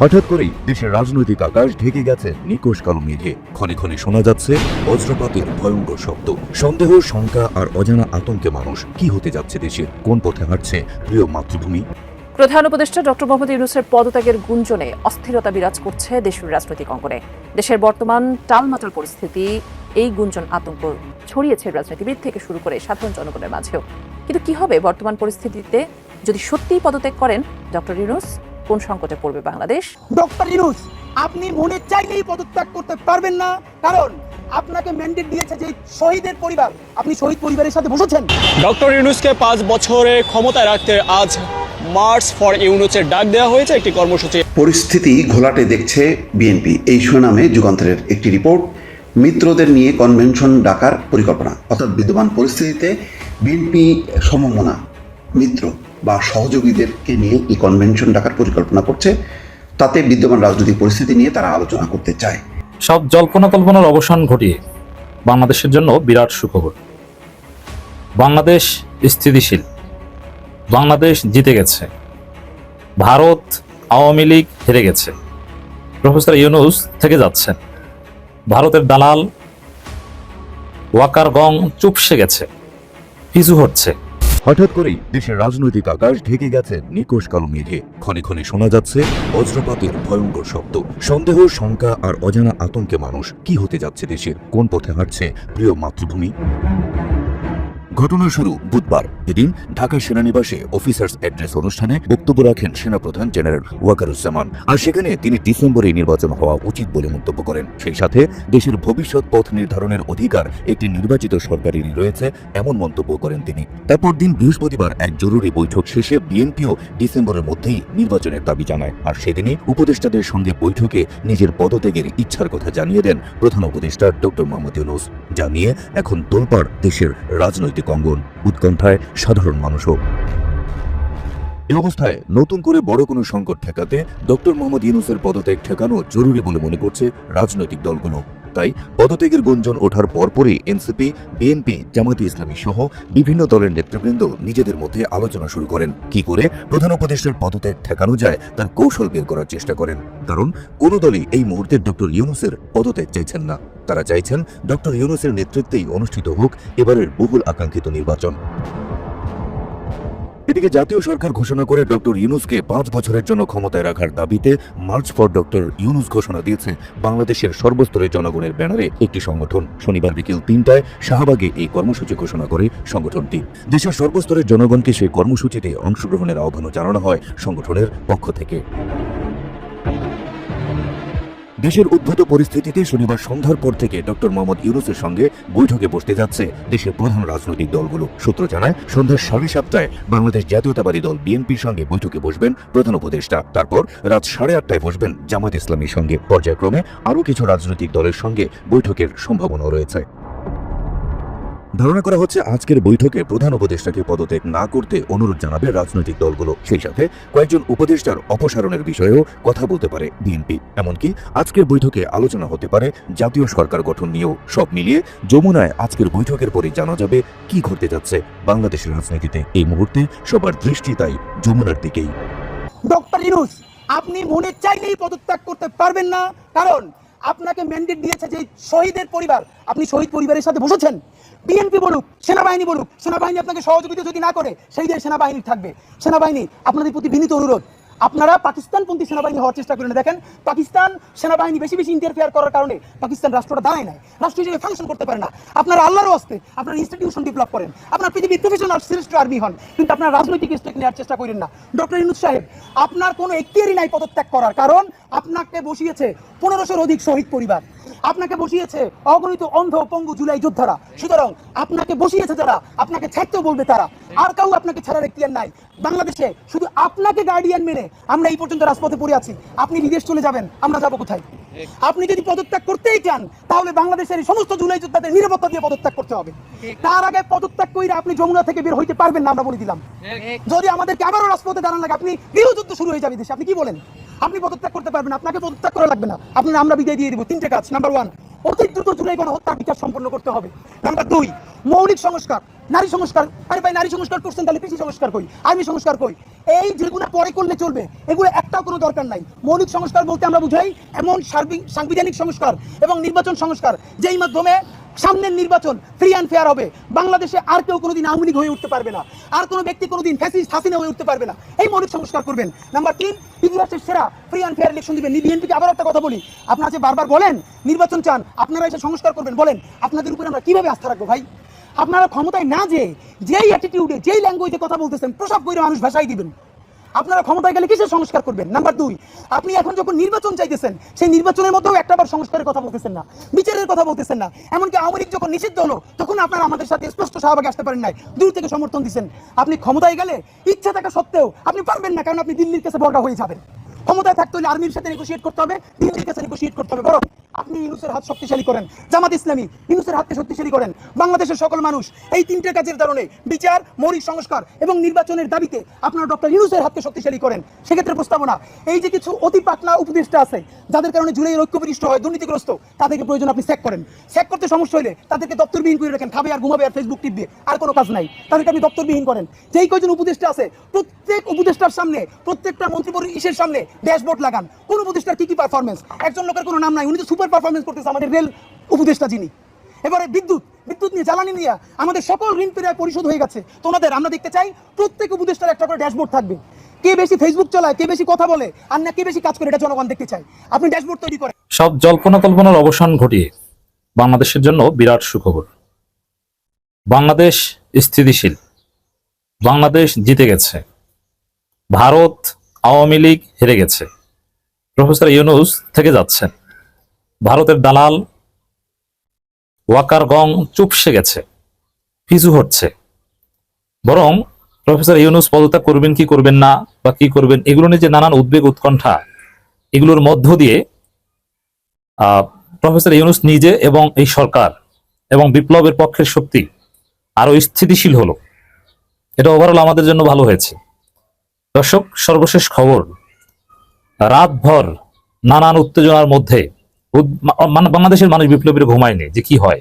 হঠাৎ করেই দেশের রাজনৈতিক আকাশ ঢেকে গেছে নিকোষ কালো মেঘে। ক্ষণে ক্ষণে শোনা যাচ্ছে বজ্রপাতের ভয়ঙ্কর শব্দ, সন্দেহ, শঙ্কা আর অজানা আতঙ্কে মানুষ। কি হতে যাচ্ছে দেশের? কোন পথে হাঁটছে প্রিয় মাতৃভূমি? প্রধান উপদেষ্টা ডক্টর মোহাম্মদ ইউনুসের পদত্যাগের গুঞ্জনে অস্থিরতা বিরাজ করছে দেশের রাজনৈতিক অঙ্গনে। দেশের বর্তমান টালমাটাল পরিস্থিতি, এই গুঞ্জন আতঙ্ক ছড়িয়েছে রাজনীতিবিদ থেকে শুরু করে সাধারণ জনগণের মাঝেও। কিন্তু কি হবে বর্তমান পরিস্থিতিতে? যদি সত্যিই পদত্যাগ করেন ডক্টর ইউনুস কোন সংকটে পড়বে বাংলাদেশ? ডক্টর ইনুস আপনি মনে চাইলেই পদত্যাগ করতে পারবেন না কারণ আপনাকে ম্যান্ডেট দিয়েছে যে শহীদের পরিবার। আপনি শহীদ পরিবারের সাথে বসেছেন। ডক্টর ইউনুসকে পাঁচ বছরে ক্ষমতায় রাখতে আজ মার্চ ফর ইউনুসের ডাক দেওয়া হয়েছে একটি কর্মসূচি। পরিস্থিতি ঘোলাটে দেখছে বিএনপি। এই শিরোনামে যুগান্তরের একটি রিপোর্ট মিত্রদের নিয়ে কনভেনশন ডাকার পরিকল্পনা। অর্থাৎ বিদ্যমান পরিস্থিতিতে বিএনপি সমমনা মিত্র। বা সহযোগীদেরকে নিয়ে এই কনভেনশন ডাকার পরিকল্পনা করছে, তাতে বিদ্যমান রাজনৈতিক পরিস্থিতি নিয়ে তারা আলোচনা করতে চায়। সব জল্পনা কল্পনার অবসান ঘটিয়ে বাংলাদেশের জন্য বিরাট সুখবর। বাংলাদেশ স্থিতিশীল। বাংলাদেশ জিতে গেছে। ভারত আওয়ামী লীগ হেরে গেছে। প্রফেসর ইউনুস থেকে যাচ্ছেন। ভারতের দালাল ওয়াকার গং চুপসে গেছে। পিছু হচ্ছে হঠাৎ করেই দেশের রাজনৈতিক আকাশ ঢেকে গেছে নিকোষ কালো মেঘে। ক্ষণে ক্ষণে শোনা যাচ্ছে বজ্রপাতের ভয়ঙ্কর শব্দ। সন্দেহ, শঙ্কা আর অজানা আতঙ্কে মানুষ কি হতে যাচ্ছে দেশের? কোন পথে হাঁটছে প্রিয় মাতৃভূমি? ঘটনা শুরু বুধবার। এদিন ঢাকা সেনানিবাসে অফিসার্স অ্যাড্রেস অনুষ্ঠানে বক্তব্য রাখেন সেনাপ্রধান জেনারেল ওয়াকারুজ্জামান। আর সেখানে তিনি ডিসেম্বরে নির্বাচন হওয়া উচিত বলে মন্তব্য করেন। সেই সাথে দেশের ভবিষ্যৎ পথ নির্ধারণের অধিকার একটি নির্বাচিত সরকারেরই রয়েছে এমন মন্তব্য করেন তিনি। তারপর দিন বৃহস্পতিবার এক জরুরি বৈঠক শেষে বিএনপিও ডিসেম্বরের মধ্যেই নির্বাচনের দাবি জানায়। আর সেদিনই উপদেষ্টাদের সঙ্গে বৈঠকে নিজের পদত্যাগের ইচ্ছার কথা জানিয়ে দেন প্রধান উপদেষ্টা ডক্টর মোহাম্মদ ইউনুস। জানিয়ে এখন তোলপাড় দেশের রাজনৈতিক অঙ্গন উৎকণ্ঠায় সাধারণ মানুষও। এই অবস্থায় নতুন করে বড় কোনো সংকট ঠেকাতে ডক্টর মোহাম্মদ ইউনুসের পদত্যাগ ঠেকানো জরুরি বলে মনে করছে রাজনৈতিক দলগুলো। তাই পদত্যাগের গুঞ্জন ওঠার পরপরই এনসিপি, বিএনপি জামাতে ইসলামী সহ বিভিন্ন দলের নেতৃবৃন্দ নিজেদের মধ্যে আলোচনা শুরু করেন। কি করে? প্রধান উপদেষ্টার পদত্যাগ ঠেকানো যায়, তার কৌশল বের করার চেষ্টা করেন। কারণ কোনো দলই এই মুহূর্তে ডক্টর ইউনুসের পদত্যাগ চাইছেন না। তারা চাইছেন ডক্টর ইউনুসের নেতৃত্বেই অনুষ্ঠিত হোক এবারের বহুল আকাঙ্ক্ষিত নির্বাচন। এদিকে জাতীয় সরকার ঘোষণা করে ডক্টর ইউনুসকে পাঁচ বছরের জন্য ক্ষমতায় রাখার দাবিতে মার্চ ফর ডক্টর ইউনুস ঘোষণা দিয়েছে। বাংলাদেশের সর্বস্তরের জনগণের ব্যানারে একটি সংগঠন শনিবার বিকেল তিনটায় শাহবাগে এই কর্মসূচি ঘোষণা করে সংগঠনটি। দেশের সর্বস্তরের জনগণকে সেই কর্মসূচিতে অংশগ্রহণের আহ্বানও জানানো হয় সংগঠনের পক্ষ থেকে। দেশের উদ্ভূত পরিস্থিতিতে শনিবার সন্ধ্যার পর থেকে ডক্টর মোহাম্মদ ইউনুসের সঙ্গে বৈঠকে বসতে যাচ্ছে দেশের প্রধান রাজনৈতিক দলগুলো। সূত্র জানায় সন্ধ্যা সাড়ে সাতটায় বাংলাদেশ জাতীয়তাবাদী দল বিএনপির সঙ্গে বৈঠকে বসবেন প্রধান উপদেষ্টা। তারপর রাত সাড়ে আটটায় বসবেন জামাত ইসলামীর সঙ্গে। পর্যায়ক্রমে আরও কিছু রাজনৈতিক দলের সঙ্গে বৈঠকের সম্ভাবনা রয়েছে। ধারণা করা হচ্ছে আজকের বৈঠকে প্রধান উপদেষ্টাকে পদত্যাগ না করতে অনুরোধ জানাবে রাজনৈতিক দলগুলো। সেই সাথে কয়েকজন উপদেষ্টার অপসারণের বিষয়েও কথা বলতে পারে বিএনপি। এমনকি আজকের বৈঠকে আলোচনা হতে পারে জাতীয় সরকার গঠন নিয়েও। সব মিলিয়ে যমুনায় আজকের বৈঠকের পরে জানা যাবে কি ঘটতে যাচ্ছে বাংলাদেশের রাজনীতিতে। এই মুহূর্তে সবার দৃষ্টি তাই যমুনার দিকেই। ডক্টর ইনুস, আপনি মনে চাইলেই পদত্যাগ করতে পারবেন না, কারণ আপনাকে ম্যান্ডেট দিয়েছে যে শহীদের পরিবার, আপনি শহীদ পরিবারের সাথে বসেছেন। বিএনপি বলুক, সেনাবাহিনী বলুক, সেনাবাহিনী আপনাকে সহযোগিতা যদি না করে, সেই দেশ সেনাবাহিনী থাকবে। সেনাবাহিনী, আপনাদের প্রতি বিনীত অনুরোধ। আপনারা পাকিস্তানপন্থী সেনাবাহিনী হওয়ার চেষ্টা করেন। দেখেন, পাকিস্তান সেনাবাহিনী বেশি বেশি ইন্টারফেয়ার করার কারণে পাকিস্তান রাষ্ট্রটা দাঁড়ায় নাই। রাষ্ট্র হিসেবে ফাংশন করতে পারে না। আপনারা আল্লাহর হস্তে আপনার ইনস্টিটিউশন ডেভেলপ করেন। আপনার পৃথিবীর প্রফেশনাল শ্রেষ্ঠ আর্মি হন। কিন্তু আপনার রাজনৈতিক স্টেক নেওয়ার চেষ্টা করেন না। ডক্টর ইনুস সাহেব আপনার কোনো একটিয়ারই নাই পদত্যাগ করার কারণ আপনাকে বসিয়েছে পনেরোশোর অধিক শহীদ পরিবার। আপনাকে বসিয়েছে অগণিত অন্ধ পঙ্গু জুলাই যোদ্ধারা। সুতরাং আপনাকে বসিয়েছে যারা, আপনাকে ছাড়তেও বলবে তারা। আর কাউ আপনাকে ছাড়ার এখতিয়ার নাই। বাংলাদেশে শুধু আপনাকে গার্ডিয়ান মেনে আমরা এই পর্যন্ত রাজপথে পড়ে আছি। আপনি বিদেশ চলে যাবেন, আমরা যাব কোথায়? আপনি যদি পদত্যাগ করতেই চান, তাহলে বাংলাদেশের এই সমস্ত জুলাই যোদ্ধাদের নিরাপত্তা দিয়ে পদত্যাগ করতে হবে। তার আগে পদত্যাগ করে আপনি যমুনা থেকে বের হইতে পারবেন না, আমরা বলে দিলাম। যদি আমাদেরকে আবারও রাজপথে দাঁড়ান লাগে, আপনি গৃহযুদ্ধ শুরু হয়ে যাবে দেশে। আপনি কি বলেন? আপনি পদত্যাগ করতে পারবেন আপনাকে পদত্যাগ করা লাগবে না। আপনি আমরা বিদায় দিয়ে দিব। তিনটে কাজ নাম্বার ওয়ান অতি দ্রুত জুলাই গণহত্যার বিচার সম্পন্ন করতে হবে। নাম্বার দুই, মৌলিক সংস্কার। নারী সংস্কার। আরে ভাই, নারী সংস্কার করছেন তাহলে কৃষি সংস্কার কই? আর্মি সংস্কার কই? এই যেগুলো পরে করলে চলবে, এগুলো একটাও কোনো দরকার নাই। মৌলিক সংস্কার বলতে আমরা বুঝাই এমন সাংবিধানিক সংস্কার এবং নির্বাচন সংস্কার, যেই মাধ্যমে সামনের নির্বাচন ফ্রি অ্যান্ড ফেয়ার হবে। বাংলাদেশে আর কেউ কোনোদিন আওয়ামী লীগ হয়ে উঠতে পারবে না। আর কোনো ব্যক্তি কোনোদিন ফ্যাসিস্ট হাসিনা হয়ে উঠতে পারবে না। এই মৌলিক সংস্কার করবেন। নাম্বার তিন, ইতিহাসের সেরা ফ্রি অ্যান্ড ফেয়ার ইলেকশন দিবেন। বিএনপিকে আবার একটা কথা বলি। আপনারা যে বারবার বলেন, নির্বাচন চান, আপনারা এসে সংস্কার করবেন। বলেন, আপনাদের উপরে আমরা কীভাবে আস্থা রাখব ভাই? আপনারা ক্ষমতায় না যে যেই অ্যাটিটিউডে যেই ল্যাঙ্গুয়েজে কথা বলতেছেন, প্রসব করে মানুষ ভাষাই দিবেন। আপনারা ক্ষমতায় গেলে কিসের সংস্কার করবেন? নাম্বার দুই, আপনি এখন যখন নির্বাচন চাইতেছেন, সেই নির্বাচনের মধ্যেও একটাবার সংস্কারের কথা বলতেছেন না, বিচারের কথা বলতেছেন না। এমনকি আওয়ামী যখন নিষিদ্ধ হলো, তখন আপনারা আমাদের সাথে স্পষ্ট শাহবাগে আসতে পারেন নাই। দূর থেকে সমর্থন দিচ্ছেন আপনি ক্ষমতায় গেলে ইচ্ছা থাকা সত্ত্বেও আপনি পারবেন না, কারণ আপনি দিল্লির কাছে বড় হয়ে যাবেন। ক্ষমতায় থাকতে হলে আর্মির সাথে নেগোসিয়েট করতে হবে, দিল্লির কাছে নেগোসিয়েট করতে হবে। বরং আপনি ইউনুসের হাত শক্তিশালী করেন, জামাত ইসলামী ইউনুসের হাতকে শক্তিশালী করেন। বাংলাদেশের সকল মানুষ এই তিনটে কাজের কারণে বিচার, মৌলিক সংস্কার এবং নির্বাচনের দাবিতে আপনারা ডক্টর ইউনুসের হাতকে শক্তিশালী করেন। সেক্ষেত্রে প্রস্তাবনা, এই যে কিছু অতি পাতলা উপদেষ্টা আছে, যাদের কারণে জুলাই ঐক্যবিষ্ট হয়, দুর্নীতিগ্রস্ত, তাদেরকে প্রয়োজন আপনি স্যাক করেন। স্যাক করতে সমস্যা হলে তাদেরকে দপ্তরবিহীন করে রাখেন, খাবে আর ঘুমাবে আর ফেসবুক টিপবে, আর কোনো কাজ নাই। তাদেরকে আপনি দপ্তরবিহীন করেন। যেই কয়জন উপদেষ্টা আছে, প্রত্যেক উপদেষ্টার সামনে, প্রত্যেকটা মন্ত্রী পরিষদের সামনে ড্যাশবোর্ড লাগান। কোন উপদেষ্টার কি কি পারফরমেন্স একজন লোকের কোনো নাম নাই, উনি তো সুপার পারফরমেন্স করতেছে আমাদের রেল উপদেষ্টা যিনি। এবারে বিদ্যুৎ বিদ্যুৎ নিয়ে জ্বালানি নিয়ে আমাদের সকল ঋণ প্রায় পরিশোধ হয়ে গেছে। তোমাদের আমরা দেখতে চাই প্রত্যেক উপদেষ্টার একটা করে ড্যাশবোর্ড থাকবে। কে বেশি ফেসবুক চালায়, কে বেশি কথা বলে, আর না কে বেশি কাজ করে, এটা জনগণ দেখতে চাই আপনি ড্যাশবোর্ড তৈরি করেন। সব জল্পনা কল্পনার অবসান ঘটিয়ে বাংলাদেশের জন্য বিরাট সুখবর। বাংলাদেশ স্থিতিশীল। বাংলাদেশ জিতে গেছে। ভারত আওয়ামী লীগ হেরে গেছে। প্রফেসর ইউনুস থেকে যাচ্ছেন। ভারতের দালাল ওয়াকার গং চুপসে গেছে পিছু হচ্ছে। বরং প্রফেসর ইউনুস পদত্যাগ করবেন, কি করবেন না বা কি করবেন, এগুলো নিয়ে যে নানান উদ্বেগ উৎকণ্ঠা, এগুলোর মধ্য দিয়ে প্রফেসর ইউনুস নিজে এবং এই সরকার এবং বিপ্লবের পক্ষের শক্তি আরও স্থিতিশীল হলো। এটা ওভারঅল আমাদের জন্য ভালো হয়েছে। দর্শক, সর্বশেষ খবর। রাতভর নানান উত্তেজনার মধ্যে বাংলাদেশের মানুষ বিপ্লবীর ঘুমায়নি যে কি হয়।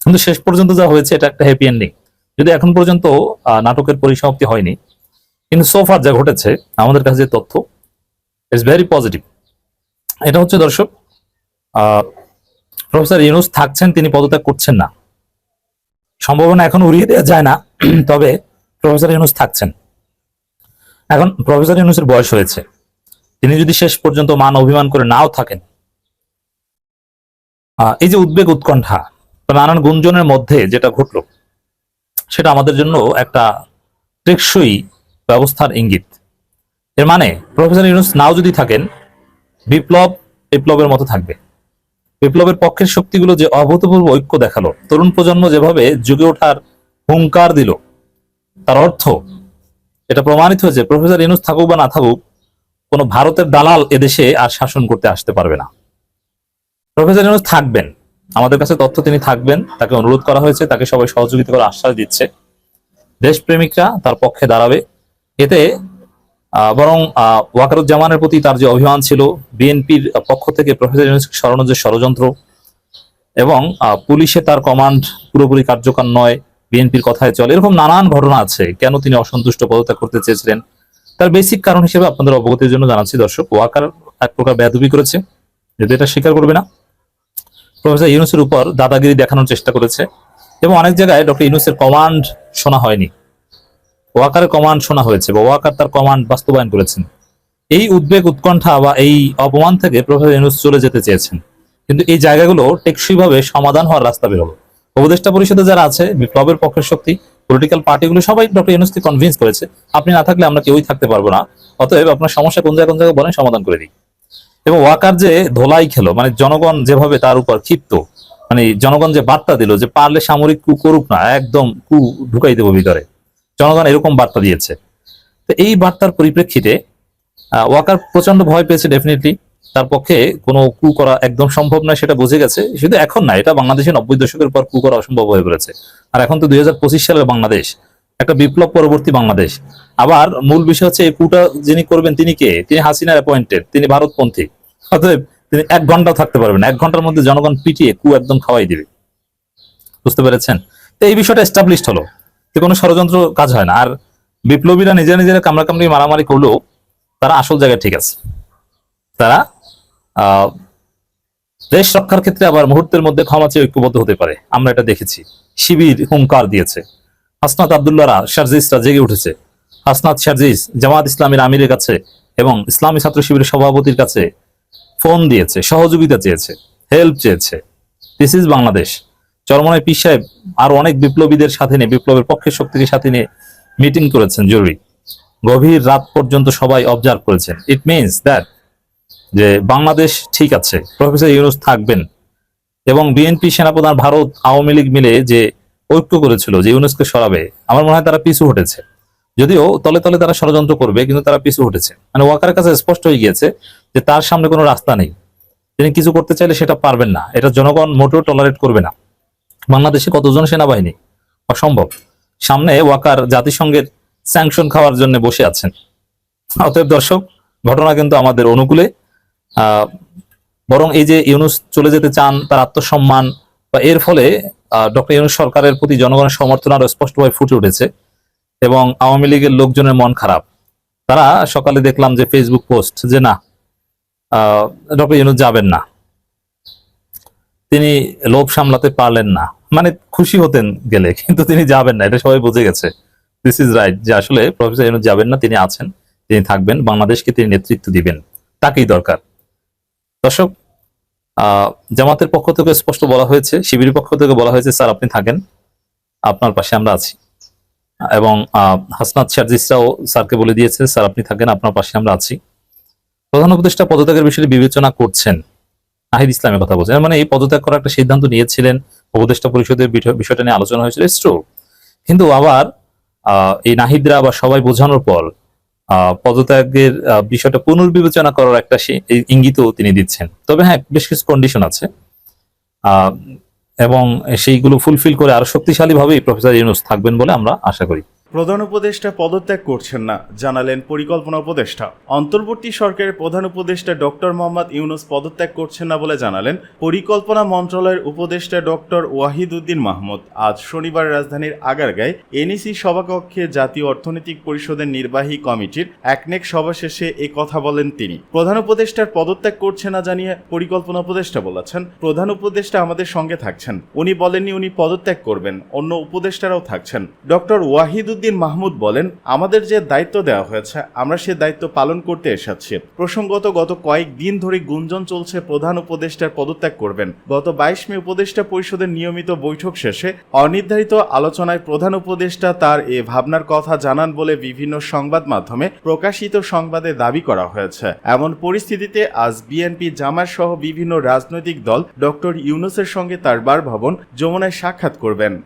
কিন্তু শেষ পর্যন্ত যা হয়েছে, এটা একটা হ্যাপি এন্ডিং যদি এখন পর্যন্ত নাটকের পরিসমাপ্তি হয়নি, কিন্তু সোফার যা ঘটেছে, আমাদের কাছে যে তথ্য ইটস ভেরি পজিটিভ এটা হচ্ছে দর্শক প্রফেসর ইউনুস থাকছেন, তিনি পদত্যাগ করছেন না। সম্ভাবনা এখন উড়িয়ে দেওয়া যায় না, তবে প্রফেসর ইউনুস থাকছেন। এখন প্রফেসর ইউনুসের বয়স হয়েছে। তিনি যদি শেষ পর্যন্ত মান অভিমান করে নাও থাকেন এই যে উদ্বেগ উৎকণ্ঠা নানান গুঞ্জনের মধ্যে যেটা ঘটলো, সেটা আমাদের জন্য একটা টেকসই ব্যবস্থার ইঙ্গিত। এর মানে প্রফেসর ইউনুস নাও যদি থাকেন, বিপ্লব বিপ্লবের মতো থাকবে। বিপ্লবের পক্ষের শক্তিগুলো যে অভূতপূর্ব ঐক্য দেখাল, তরুণ প্রজন্ম যেভাবে যুগে ওঠার হুঙ্কার দিল, তার অর্থ এটা প্রমাণিত হয়েছে, প্রফেসর ইনুস থাকুক বা না থাকুক, কোনো ভারতের দালাল এদেশে আর শাসন করতে আসতে পারবে না। প্রফেসর ইনুস থাকবেন। আমাদের কাছে তথ্য তিনি থাকবেন, তাকে অনুরোধ করা হয়েছে, তাকে সবাই সহযোগিতা করার আশ্বাস দিচ্ছে। দেশপ্রেমিকরা তার পক্ষে দাঁড়াবে। এতে বরং ওয়াকারুজ্জামানের প্রতি তার যে অভিমান ছিল, বিএনপির পক্ষ থেকে প্রফেসর ইউনুসকে সরানোর যে ষড়যন্ত্র এবং পুলিশে তার কমান্ড পুরোপুরি কার্যকর নয়, বিএনপির কথায় চলে, এরকম নানান ঘটনা আছে। কেন তিনি অসন্তুষ্ট পদত্যাগ করতে চেয়েছিলেন? তার বেসিক কারণ হিসেবে আপনাদের অবগতির জন্য জানাচ্ছি, দর্শক, ওয়াকার এক প্রকার বেয়াদবি করেছে। যদি এটা স্বীকার করবে না প্রফেসর ইউনুসের উপর দাদাগিরি দেখানোর চেষ্টা করেছে এবং অনেক জায়গায় ডক্টর ইউনুসের কমান্ড শোনা হয়নি। ওয়াকারের কমান্ড শোনা হয়েছে বা ওয়াকার তার কমান্ড বাস্তবায়ন করেছেন। এই উদ্বেগ, উৎকণ্ঠা বা এই অপমান থেকে প্রফেসর ইউনুস চলে যেতে চেয়েছেন। কিন্তু এই জায়গাগুলো টেকসইভাবে সমাধান হওয়ার রাস্তা বেরোলো উপদেষ্টা পরিষদে যারা আছে, বিপ্লবের পক্ষের শক্তি পলিটিক্যাল পার্টিগুলো সবাই ডক্টর ইউনুসকে কনভিন্স করেছে, আপনি না থাকলে আমরা কেউই থাকতে পারব না। অতএব আপনার সমস্যা কোন জায়গায় কোন জায়গায় বলেন সমাধান করে দিই। এবং ওয়াকার যে ধোলাই খেলো মানে জনগণ যেভাবে তার উপর ক্ষিপ্ত মানে জনগণ যে বার্তা দিল যে পারলে সামরিক কু করুক না, একদম কু ঢুকাই দেবো ভিতরে, জনগণ এরকম বার্তা দিয়েছে। তো এই বার্তার পরিপ্রেক্ষিতে ওয়াকার প্রচণ্ড ভয় পেয়েছে ডেফিনেটলি তার পক্ষে কোনো কু করা একদম সম্ভব নয় সেটা বুঝে গেছে, শুধু এখন না, এটা বাংলাদেশে নব্বই দশকের পর কু করা অসম্ভব হয়ে পড়েছে। আর এখন তো দুই হাজার পঁচিশ সালের বাংলাদেশ, একটা বিপ্লব পরবর্তী বাংলাদেশ। আবার মূল বিষয় হচ্ছে এই কুটা যিনি করবেন, তিনি কে? তিনি হাসিনার অ্যাপয়েন্টেড তিনি ভারতপন্থী। অতএব তিনি এক ঘন্টাও থাকতে পারবেন এক ঘণ্টার মধ্যে জনগণ পিটিয়ে কু একদম খাওয়াই দিবে। বুঝতে পেরেছেন? তো এই বিষয়টা এস্টাবলিশড হলো। তো কোনো ষড়যন্ত্র কাজ হয় না। আর বিপ্লবীরা নিজেরা নিজেরা কামড়াকামড়ি, মারামারি করলেও তারা আসল জায়গায় ঠিক আছে। তারা দেশ রক্ষার ক্ষেত্রে আবার মুহূর্তের মধ্যে ক্ষমা চেয়ে ঐক্যবদ্ধ হতে পারে। আমরা এটা দেখেছি। শিবির হুঙ্কার দিয়েছে। হাসনাত আবদুল্লাহরা শারজিসরা জেগে উঠেছে। হাসনাত শারজিস জামাত ইসলামের আমিরের কাছে এবং ইসলামী ছাত্র শিবিরের সভাপতির কাছে ফোন দিয়েছে, সহযোগিতা চেয়েছে হেল্প চেয়েছে। দিস ইজ বাংলাদেশ চরমনায় পীর সাহেব আর অনেক বিপ্লবীদের সাথে নিয়ে, বিপ্লবের পক্ষের শক্তিকে সাথে নিয়ে মিটিং করেছেন জরুরি। গভীর রাত পর্যন্ত সবাই অবজার্ভ করেছেন। ইট মিনস দ্যাট যে বাংলাদেশ ঠিক আছে, প্রফেসর ইউনুস থাকবেন এবং বিএনপি সেনাপ্রধান, ভারত, আওয়ামী লীগ মিলে যে ঐক্য করেছিল, যে ইউনুসকে সরাবে, আমার মনে হয় তারা পিছু হটেছে। যদিও তলে তলে তারা ষড়যন্ত্র করবে, কিন্তু তারা পিছু হটেছে। মানে ওয়াকারের কাছে স্পষ্ট হয়ে গিয়েছে যে তার সামনে কোনো রাস্তা নেই। তিনি কিছু করতে চাইলে সেটা পারবেন না। এটা জনগণ মোটেও টলারেট করবে না। বাংলাদেশে কতজন সেনাবাহিনী? অসম্ভব। সামনে ওয়াকার জাতিসংঘের স্যাংশন খাওয়ার জন্য বসে আছেন। অতএব দর্শক, ঘটনা কিন্তু আমাদের অনুকূলে। বরং এই যে ইউনুস চলে যেতে চান, তার আত্মসম্মান, বা এর ফলে ডক্টর ইউনুস সরকারের প্রতি জনগণের সমর্থন আরও স্পষ্টভাবে ফুটে উঠেছে। এবং আওয়ামী লীগের লোকজনের মন খারাপ। তারা সকালে দেখলাম যে ফেসবুক পোস্ট যে না ডক্টর ইউনুস যাবেন না। তিনি লোভ সামলাতে পারলেন না। মানে খুশি হতেন গেলে, কিন্তু তিনি যাবেন না, এটা সবাই বুঝে গেছে। দিস ইজ রাইট যে আসলে প্রফেসর ইউনুস যাবেন না, তিনি আছেন, তিনি থাকবেন, বাংলাদেশকে তিনি নেতৃত্ব দিবেন। তাকেই দরকার। দর্শক জামাতের পক্ষ থেকে স্পষ্ট বলা হয়েছে, শিবিরের পক্ষ থেকে বলা হয়েছে, স্যার, আপনি থাকেন, আপনার পাশে আমরা আছি। এবং হাসনাত শারজিসরাও স্যারকে বলে দিয়েছে, স্যার, আপনি থাকেন, আপনার পাশে আমরা আছি। প্রধান উপদেষ্টা পদত্যাগের বিষয়টি বিবেচনা করছেন। নাহিদ ইসলামের কথা বলছেন। মানে এই পদত্যাগ করার একটা সিদ্ধান্ত নিয়েছিলেন উপদেষ্টা পরিষদের বিষয়টা নিয়ে আলোচনা হয়েছিল। ট্রু কিন্তু আবার এই নাহিদরা আবার সবাই বোঝানোর পর পদত্যাগের বিষয়টা পুনর্বিবেচনা করার একটা ইঙ্গিতও তিনি দিচ্ছেন। তবে হ্যাঁ বেশ কিছু কন্ডিশন আছে। এবং সেইগুলো ফুলফিল করে আরও শক্তিশালী ভাবেই প্রফেসর ইউনুস থাকবেন বলে আমরা আশা করি। প্রধান উপদেষ্টা পদত্যাগ করছেন না, জানালেন পরিকল্পনা উপদেষ্টা। অন্তর্বর্তী সরকারের প্রধান উপদেষ্টা ডক্টর মোহাম্মদ ইউনুস পদত্যাগ করছেন না বলে জানালেন পরিকল্পনা মন্ত্রণালয়ের উপদেষ্টা ডক্টর ওয়াহিদ উদ্দিন মাহমুদ। আজ শনিবার রাজধানীর আগারগাঁয় এনইসি সভাকক্ষে জাতীয় অর্থনৈতিক পরিষদের নির্বাহী কমিটির একনেক সভা শেষে এ কথা বলেন তিনি। প্রধান উপদেষ্টার পদত্যাগ করছে না জানিয়ে পরিকল্পনা উপদেষ্টা বলেছেন, প্রধান উপদেষ্টা আমাদের সঙ্গে থাকছেন। উনি বলেননি উনি পদত্যাগ করবেন, অন্য উপদেষ্টারাও থাকছেন। ডক্টর ওয়াহিদ উদ্দিন মাহমুদ বলেন, আমাদের যে দায়িত্ব দেওয়া হয়েছে, আমরা সে দায়িত্ব পালন করতে এসেছি। প্রসঙ্গত গত কয়েক দিন ধরে গুঞ্জন চলছে, প্রধান উপদেষ্টার পদত্যাগ করবেন। গত বাইশ মে উপদেষ্টা পরিষদের নিয়মিত বৈঠক শেষে অনির্ধারিত আলোচনায় প্রধান উপদেষ্টা তার এ ভাবনার কথা জানান বলে বিভিন্ন সংবাদ মাধ্যমে প্রকাশিত সংবাদে দাবি করা হয়েছে। এমন পরিস্থিতিতে আজ বিএনপি জামায়াত সহ বিভিন্ন রাজনৈতিক দল ডক্টর ইউনুসের সঙ্গে তার বাসভবন যমুনায় সাক্ষাৎ করবেন।